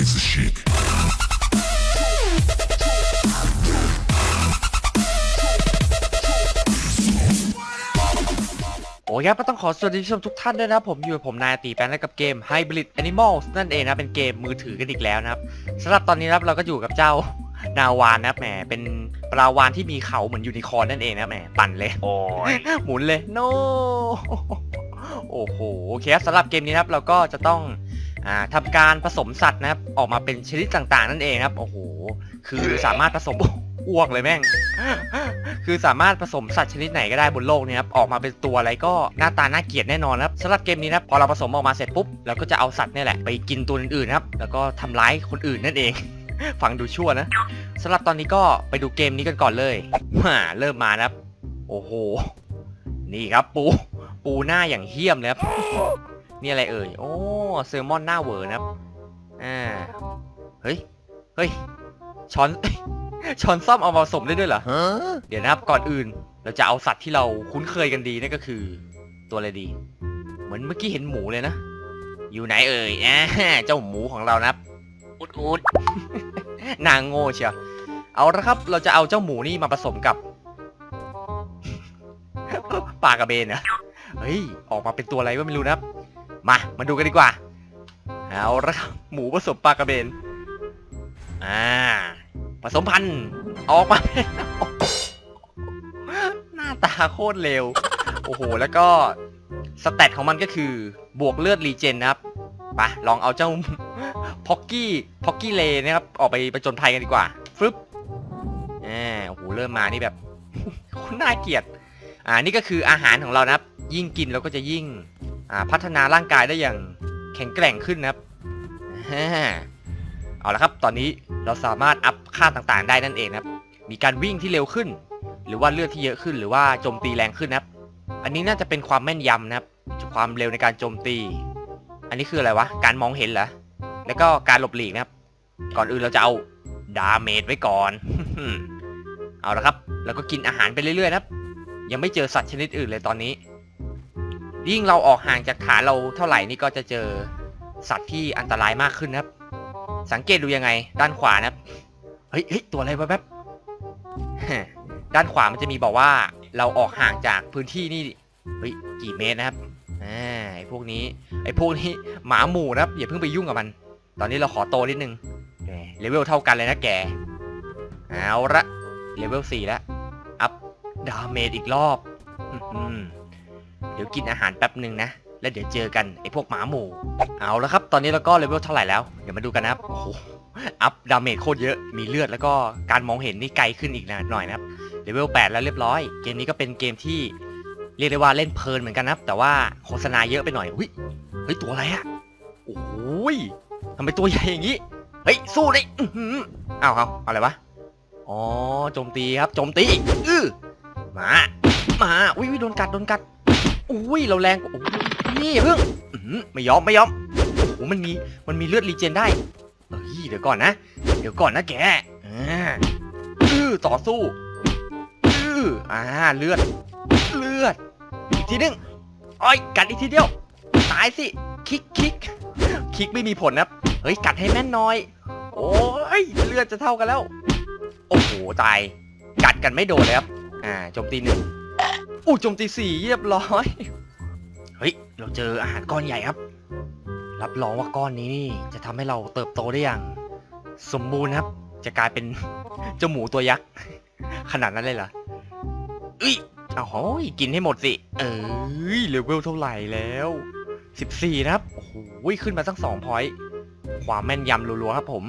makes a shake. โอ้ยครับก็ต้องขอสวัสดีผู้ชมทุกท่านด้วยนะครับผมอยู่กับผมนายตีแปนและกับเกม Hybrid Animals นั่นเองนะเป็นเกมมือถือกันอีกแล้วนะครับสำหรับตอนนี้นะครับเราก็อยู่กับเจ้า นาวานนะครับแหมเป็นปลาวานที่มีเขาเหมือนยูนิคอร์นนั่นเองนะแหมปั่นเลย โอ้ย หมุนเลย โน โอ้โห โอเคครับสำหรับเกมนี้นะครับ เราก็จะต้อง อ่าทำการผสมสัตว์นะครับ ออกมาเป็นชนิดต่างๆ นั่นเองครับ โอ้โห คือสามารถผสมอ้วกเลยแม่ง คือสามารถผสมสัตว์ชนิดไหนก็ได้บนโลกนี้ครับ ออกมาเป็นตัวอะไรก็หน้าตาน่าเกลียดแน่นอนครับสำหรับเกมนี้นะครับพอเราผสมออกมาเสร็จปุ๊บเราก็จะเอาสัตว์นี่แหละไปกินตัวอื่นๆนะครับ แล้วก็ทำร้ายคนอื่นนั่นเอง ฟังดูชั่วนะสำหรับตอนนี้ก็ไปดูเกมนี้กันก่อนเลยมาเริ่มมานะครับ โอ้โห นี่ครับปู ปูหน้าอย่างเหี้ยมเลยครับ นี่อะไรเอ่ย โอ้ เซลมอนหน้าเหวอนะครับอ่าเฮ้ยเฮ้ยช้อนช้อนซ่อมเอามาผสมได้ด้วยเหรอ Huh? เดี๋ยวนะครับก่อนอื่นเราจะเอาสัตว์ที่เราคุ้นเคยกันดีนั่นก็คือ ตัวอะไรดี เหมือนเมื่อกี้เห็นหมูเลยนะ อยู่ไหนเอ่ยอ่าเจ้าหมูของเรานะครับอุดอุดนางโง่เชียวเอาละครับ เราจะเอาเจ้าหมูนี่มาผสมกับปลากระเบนนะเฮ้ย ออกมาเป็นตัวอะไรก็ไม่รู้นะครับ มา มาดูกันดีกว่า เอาละครับ หมูผสมปลากระเบน อ่า ผสมพันธุ์ออกมา หน้าตาโคตรเร็ว โอ้โห แล้วก็สเตตของมันก็คือบวกเลือดรีเจนนะครับไปลองเอาเจ้าพ็อกกี้พ็อกกี้เลนะครับ ออกไปประจนภัยกันดีกว่าฟึบอ่าโอ้โห เริ่มมานี่แบบน่าเกลียด อ่า นี่ก็คืออาหารของเรานะครับ ยิ่งกินเราก็จะยิ่ง พัฒนาร่างกายได้อย่างแข็งแกร่งขึ้นนะครับเอาละครับ ตอนนี้เราสามารถอัพค่าต่างๆ ได้นั่นเองนะครับ มีการวิ่งที่เร็วขึ้น หรือว่าเลือดที่เยอะขึ้น หรือว่าโจมตีแรงขึ้นนะครับ อันนี้น่าจะเป็นความแม่นยำนะครับ ความเร็วในการโจมตี อันนี้คืออะไรวะ การมองเห็นเหรอ แล้วก็การหลบหลีกนะครับ ก่อนอื่นเราจะเอาดาเมจไว้ก่อน เอาละครับ แล้วก็กินอาหารไปเรื่อยๆนะครับ ยังไม่เจอสัตว์ชนิดอื่นเลยตอนนี้ ยิ่งเราออกห่างจากฐานเราเท่าไหร่นี่ก็จะเจอสัตว์ที่อันตรายมากขึ้นนะครับ สังเกตดูยังไง ด้านขวานะครับเฮ้ยเฮ้ยตัวอะไรวะแป๊บด้านขวามันจะมีบอกว่าเราออกห่างจากพื้นที่นี่เฮ้ยกี่เมตรนะครับอ่าไอพวกนี้ไอพวกนี้หมาหมู่นะครับอย่าเพิ่งไปยุ่งกับมัน ตอนนี้เราขอโตนิดนึงเลเวลเท่ากันเลยนะแกเอาละเลเวล4แล้วอัพดาเมจอีกรอบอื้อหือ เดี๋ยวกินอาหารแป๊บหนึ่งนะ แล้วเดี๋ยวเจอกันไอพวกหมาหมู่ เอาและครับ ตอนนี้เราก็เลเวลเท่าไหร่แล้ว เดี๋ยวมาดูกันนะครับโอ้โห อัพดาเมจโคตรเยอะ มีเลือดแล้วก็การมองเห็นนี่ไกลขึ้นอีกนะหน่อยนะครับ เลเวล 8 แล้วเรียบร้อย เกมนี้ก็เป็นเกมที่เรียกได้ว่าเล่นเพลินเหมือนกันนะครับ แต่ว่าโฆษณาเยอะไปหน่อยเฮ้ยเฮ้ยตัวอะไรอะโอ้ยทำไมตัวใหญ่อย่างนี้ เฮ้ยสู้เลยอื้อหืออ้าวเอาอะไรวะ อ๋อโจมตีครับโจมตี อื้อมา มา อุ้ยโดนกัดโดนกัด อุ้ยเราแรงกว่าโอ้ยนี่เพิ่งอื้อหือไม่ยอมไม่ยอมโอ้มันมีมันมีเลือดรีเจนได้เฮ้ยเดี๋ยวก่อนนะ เดี๋ยวก่อนนะแกอ่าอื้อต่อสู้อื้ออ่าเลือด เลือด อีกทีนึงอ้อยกัดอีกทีเดียวตายสิคิกคิกคิกไม่มีผลนะครับเฮ้ยกัดให้แม่นหน้อย โอ้ยเลือดจะเท่ากันแล้ว โอ้โหตาย กัดกันไม่โดนเลยครับอ่าโจมตีหนึ่ง อู้โจมตีสี่เรียบร้อย เฮ้ย เราเจออาหารก้อนใหญ่ครับ รับรองว่าก้อนนี้นี่จะทำให้เราเติบโตได้อย่าง สมบูรณ์ครับ จะกลายเป็น เจ้าหมูตัวยักษ์ ขนาดนั้นเลยเหรอเอ้ยเอาโหยกินให้หมดสิ เอ้ยเลเวลเท่าไหร่แล้ว 14 นะครับ โอ้โหขึ้นมาตั้งสองพอยต์ความแม่นยำรัวๆครับผม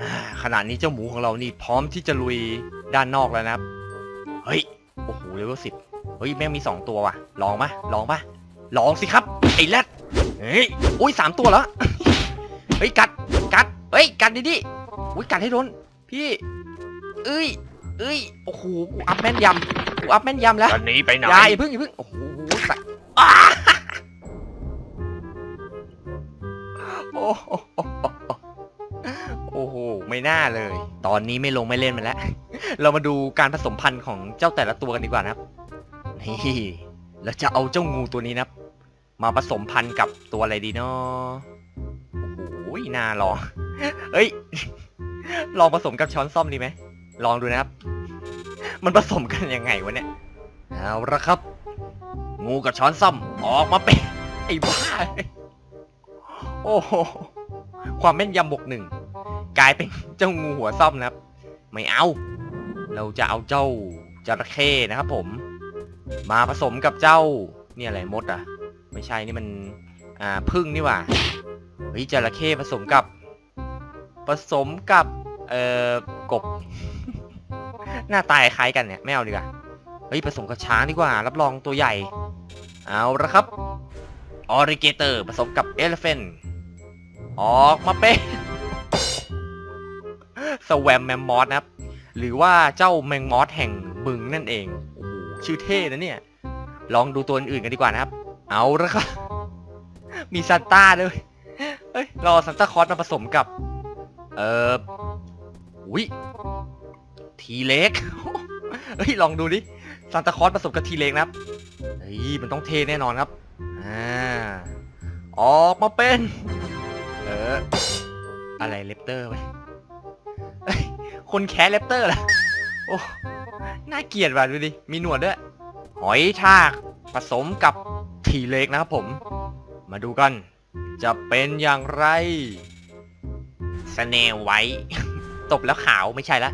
อ่าขนาดนี้เจ้าหมูของเรานี่พร้อมที่จะลุยด้านนอกแล้วนะครับ เฮ้ย เลเวลสิบเฮ้ยแม่งมีสองตัวว่ะ ลองปะลองปะลองสิครับไอ้แรดเฮ้ยอุ้ยสามตัวแล้วเฮ้ยกัดกัดเฮ้ยกัดดิดิอุ้ยกัดให้โดนพี่ เอ้ยเอ้ยโอ้โหกูอัพแม่นยำกูอัพแม่นยำแล้วจะหนีไปไหน อย่าอย่าเพิ่งอย่าเพิ่งโอ้โหใส่อ้าโอ้โหโอ้โห ไม่น่าเลย ตอนนี้ไม่ลงไม่เล่นมันแล้ว เรามาดูการผสมพันธุ์ของเจ้าแต่ละตัวกันดีกว่านะครับ นี่เราจะเอาเจ้างูตัวนี้นะครับ มาผสมพันธุ์กับตัวอะไรดีเนาะโอ้โหน่าลองเอ้ย ลองผสมกับช้อนซ่อมดีไหม ลองดูนะครับ มันผสมกันยังไงวะเนี่ย เอาละครับ งูกับช้อนซ่อมออกมาเป็นไอ้บ้า โอ้โห ความแม่นยำบวกหนึ่ง กลายเป็นเจ้างูหัวซ่อมนะครับ ไม่เอา เราจะเอาเจ้าจระเข้นะครับ ผม มาผสมกับเจ้าเนี่ยอะไรมดอะ ไม่ใช่นี่มันอ่าพึ่งนี่หว่าเฮ้ยจระเข้ผสมกับ ผสมกับเอ่อกบ หน้าตาคล้ายกันเนี่ยไม่เอาดีกว่าเฮ้ยผสมกับช้างดีกว่า รับรองตัวใหญ่ เอาละครับออริเกเตอร์ผสมกับเอลเฟนออกมาเป็น แวมแมมมอสนะครับ หรือว่าเจ้าแมงมอสแห่งบึงนั่นเองโอ้โหชื่อเท่นะเนี่ย ลองดูตัวอื่นกันดีกว่านะครับ เอาละครับ มีซานต้าด้วยเฮ้ยรอซานต้าคอสมาผสมกับ เอ่ออุ้ยทีเล็กเฮ้ยลองดูดิซานตาคอสผสมกับทีเล็กนะครับเฮ้ยมันต้องเทแน่นอนครับอ่าออกมาเป็น เอออะไรเลปเตอร์ไว้ คนแคสเลปเตอร์ล่ะโอ้น่าเกลียดว่ะดูดิ มีหนวดด้วย หอยทากผสมกับทีเล็กนะครับผม มาดูกัน จะเป็นอย่างไรสเนลไว้ ตบแล้วขาวไม่ใช่ละ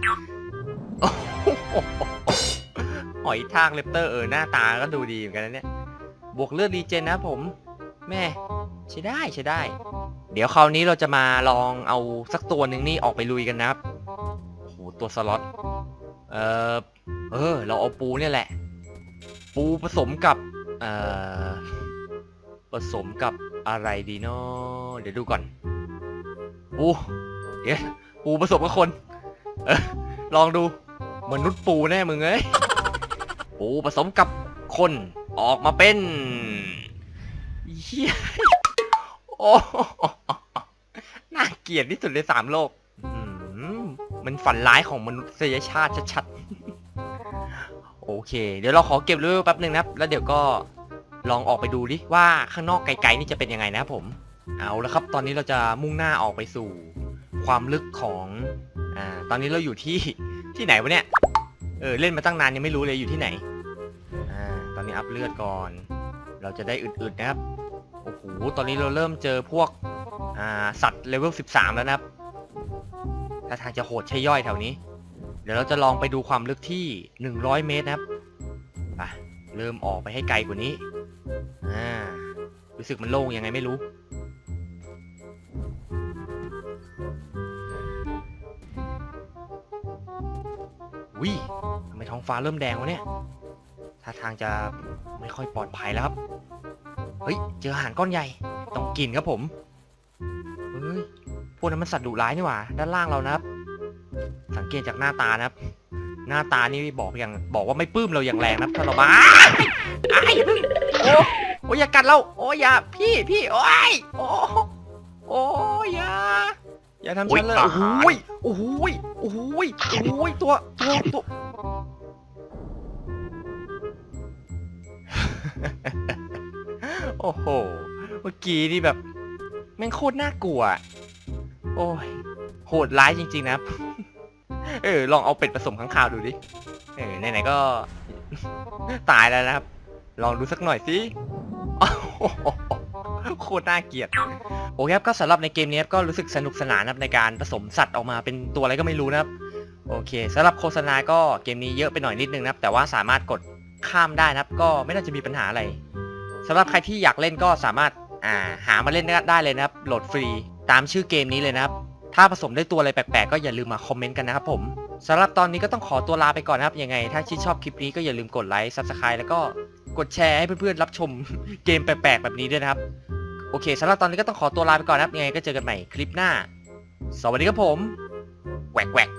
หอยทากเลปเตอร์เออหน้าตาก็ดูดีเหมือนกันนะเนี่ย บวกเลือดรีเจนนะผม แม่ใช้ได้ใช้ได้ เดี๋ยวคราวนี้เราจะมาลองเอาสักตัวหนึ่งนี่ออกไปลุยกันนะครับ ตัวสล็อต เออเออ เราเอาปูเนี่ยแหละ ปูผสมกับ เอ่อ ผสมกับอะไรดีเนาะเดี๋ยวดูก่อน ปูเดี๋ยวปูผสมกับคน เออ ลองดู มนุษย์ปูแน่มึงเอ้ย ปูผสมกับคน ออกมาเป็นเฮียโอ้น่าเกลียดที่สุดในสามโลก มันฝันร้ายของมนุษยชาติชัดๆ โอเค เดี๋ยวเราขอเก็บเรื่องแป๊บหนึ่งนะครับ แล้วเดี๋ยวก็ลองออกไปดูดิว่าข้างนอกไกลๆนี่จะเป็นยังไงนะครับผม เอาละครับ ตอนนี้เราจะมุ่งหน้าออกไปสู่ความลึกของอ่าตอนนี้เราอยู่ที่ที่ไหนวะเนี่ย เออเล่นมาตั้งนานยังไม่รู้เลยอยู่ที่ไหน อ่าตอนนี้อัพเลือดก่อน เราจะได้อึดๆนะครับ โอ้โห ตอนนี้เราเริ่มเจอพวกอ่าสัตว์เลเวล 13 แล้วนะครับ ถ้าทางจะโหดใช่ย่อยแถวนี้ เดี๋ยวเราจะลองไปดูความลึกที่ 100 เมตรนะครับไปเริ่มออกไปให้ไกลกว่านี้อ่ารู้สึกมันโล่งยังไงไม่รู้ วิทำไมท้องฟ้าเริ่มแดงวะเนี่ยท่าทางจะไม่ค่อยปลอดภัยแล้วครับ เฮ้ย เจออาหารก้อนใหญ่ ต้องกินครับผม เฮ้ย พวกนั้นมันสัตว์ดุร้ายนี่หว่า ด้านล่างเรานะครับ สังเกตจากหน้าตานะครับ หน้าตานี่บอกอย่างบอกว่าไม่ปลื้มเราอย่างแรงนะครับถ้าเรามาไอ้ายอย่าเพิ่งโอ้โอ้ยอย่ากัดเราโอ้ยอย่าพี่พี่โอ้ยโอ้โอ้ยอย่าอย่าทำฉันเลยโอ๊โอ้ยโหยโอ้โหยโอ้โหยโอ้โหยตัวตัวตัวโอ้โห เมื่อกี้นี่แบบแม่งโคตรน่ากลัว โอ้ย โหดร้ายจริง ๆ นะ เออ ลองเอาเป็ดผสมข้างคาวดูดิ เออ ไหนๆก็ ตายแล้วนะครับ ลองดูสักหน่อยสิโอ้โหโคตรน่าเกลียด โอเคครับ ก็สำหรับในเกมนี้ก็รู้สึกสนุกสนานนะครับในการผสมสัตว์ออกมาเป็นตัวอะไรก็ไม่รู้นะครับ โอเคสำหรับโฆษณาก็เกมนี้เยอะไปหน่อยนิดนึงนะครับ แต่ว่าสามารถกดข้ามได้นะครับ ก็ไม่น่าจะมีปัญหาอะไรสำหรับใครที่อยากเล่นก็สามารถาหามาเล่นได้เลยนะครับ โหลดฟรี ตามชื่อเกมนี้เลยนะครับ ถ้าผสมได้ตัวอะไรแปลกๆก็อย่าลืมมาคอมเมนต์กันนะครับผมสำหรับตอนนี้ก็ต้องขอตัวลาไปก่อนนะครับ ยังไง ถ้าชื่นชอบคลิปนี้ก็อย่าลืมกดไลค์ซับสไครต์แล้วก็กดแชร์ให้เพื่อนๆรับชมเกมแปลกๆแบบนี้ด้วยนะครับ โอเคสำหรับตอนนี้ก็ต้องขอตัวลาไปก่อนนะครับ ยังไงก็เจอกันใหม่คลิปหน้า สวัสดีครับผมแหวกแหวก